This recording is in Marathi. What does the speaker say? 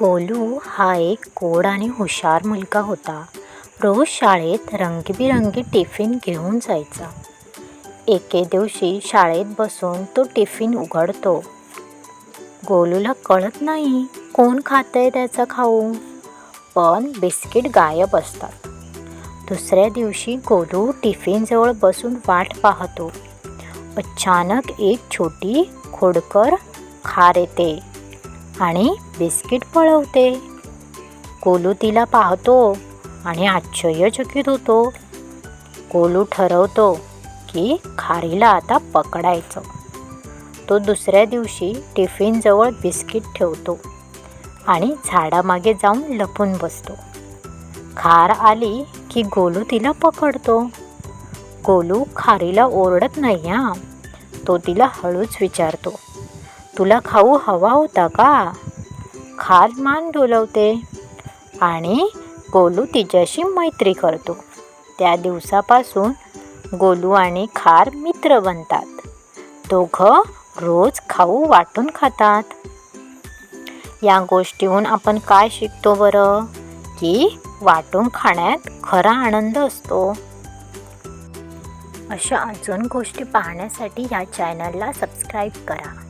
गोलू हा एक गोड आणि हुशार मुलगा होता. रोज शाळेत रंगीबिरंगी टिफिन घेऊन जायचा. एके दिवशी शाळेत बसून तो टिफिन उघडतो. गोलूला कळत नाही कोण खातंय त्याचा खाऊ? पण बिस्किट गायब असतात. दुसऱ्या दिवशी गोलू टिफिनजवळ बसून वाट पाहतो. अचानक एक छोटी खोडकर खार येते आणि बिस्किट पळवते. कोलू तिला पाहतो आणि आश्चर्यचकित होतो. कोलू ठरवतो की खारीला आता पकडायचं. तो दुसऱ्या दिवशी टिफिनजवळ बिस्किट ठेवतो आणि झाडामागे जाऊन लपून बसतो. खार आली की गोलू तिला पकडतो. गोलू खारीला ओरडत नाही हा. तो तिला हळूच विचारतो. तुला खाऊ हवा होता का? खार मान डोलवते. आणि गोलू तिच्याशी मैत्री करतो. त्या दिवसापासून गोलू आणि खार मित्र बनतात. दोघं रोज खाऊ वाटून खातात. या गोष्टीहून आपण काय शिकतो बरं? की वाटून खाण्यात खरा आनंद असतो. अशा अजून गोष्टी पाहण्यासाठी या चॅनलला सबस्क्राईब करा.